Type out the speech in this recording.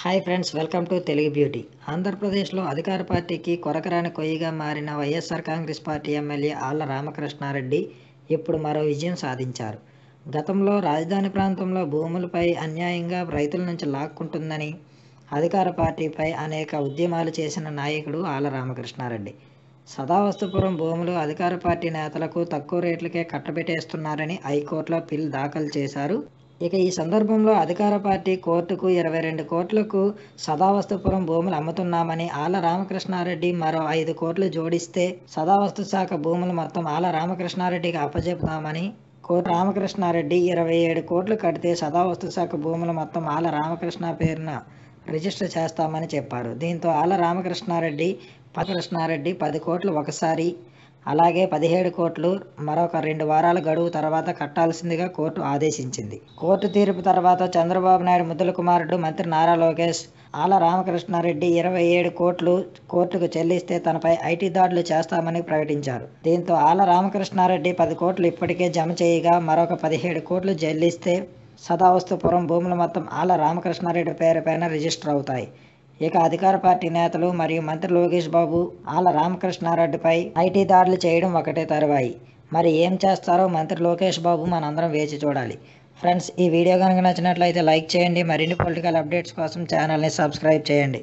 Hi friends welcome to Telugu beauty. ఆంధ్రప్రదేశ్లో అధికార పార్టీకి కొరకరాని కొయ్యిగా మారిన వైఎస్ఆర్ కాంగ్రెస్ పార్టీ ఎమ్మెల్యే ఆళ్ళ రామకృష్ణారెడ్డి ఇప్పుడు మరో విజయం సాధించారు. గతంలో రాజధాని ప్రాంతంలో భూములపై అన్యాయంగా రైతుల నుంచి లాక్కుంటుందని అధికార పార్టీపై అనేక ఉద్యమాలు చేసిన నాయకుడు ఆళ్ళ రామకృష్ణారెడ్డి. సదావస్తుపురం భూములు అధికార పార్టీ నేతలకు తక్కువ రేట్లకే కట్టబెట్టేస్తున్నారని హైకోర్టులో పిల్ దాఖలు చేశారు ఇక ఈ సందర్భంలో అధికార పార్టీ కోర్టుకు ఇరవై రెండు కోట్లకు సదావస్తుపురం భూములు అమ్ముతున్నామని ఆళ్ళ రామకృష్ణారెడ్డి మరో ఐదు కోట్లు జోడిస్తే సదావస్తు శాఖ భూములు మొత్తం ఆళ్ళ రామకృష్ణారెడ్డికి అప్పజెపుతామని కోర్టు రామకృష్ణారెడ్డి ఇరవై ఏడు కోట్లు కడితే సదావస్తు శాఖ భూములు మొత్తం ఆళ్ళ రామకృష్ణ పేరున రిజిస్టర్ చేస్తామని చెప్పారు. దీంతో ఆళ్ళ రామకృష్ణారెడ్డి కృష్ణారెడ్డి పది కోట్లు ఒకసారి అలాగే పదిహేడు కోట్లు మరొక రెండు వారాల గడువు తర్వాత కట్టాల్సిందిగా కోర్టు ఆదేశించింది. కోర్టు తీర్పు తర్వాత చంద్రబాబు నాయుడు ముద్దుల కుమారుడు మంత్రి నారా లోకేష్ ఆల రామకృష్ణారెడ్డి ఇరవై ఏడు కోట్లు కోర్టుకు చెల్లిస్తే తనపై ఐటీ దాడులు చేస్తామని ప్రకటించారు. దీంతో ఆల రామకృష్ణారెడ్డి పది కోట్లు ఇప్పటికే జమ చేయగా మరొక పదిహేడు కోట్లు చెల్లిస్తే సదావస్తుపురం భూములు మొత్తం ఆల రామకృష్ణారెడ్డి పేరుపైన రిజిస్టర్ అవుతాయి. ఇక అధికార పార్టీ నేతలు మరియు మంత్రి లోకేష్ బాబు ఆళ్ళ రామకృష్ణారెడ్డిపై ఐటీ దాడులు చేయడం ఒకటే తరువాయి. మరి ఏం చేస్తారో మంత్రి లోకేష్ బాబు మనందరం వేచి చూడాలి. ఫ్రెండ్స్ ఈ వీడియో కనుక నచ్చినట్లయితే లైక్ చేయండి. మరిన్ని పొలిటికల్ అప్డేట్స్ కోసం ఛానల్ని సబ్స్క్రైబ్ చేయండి.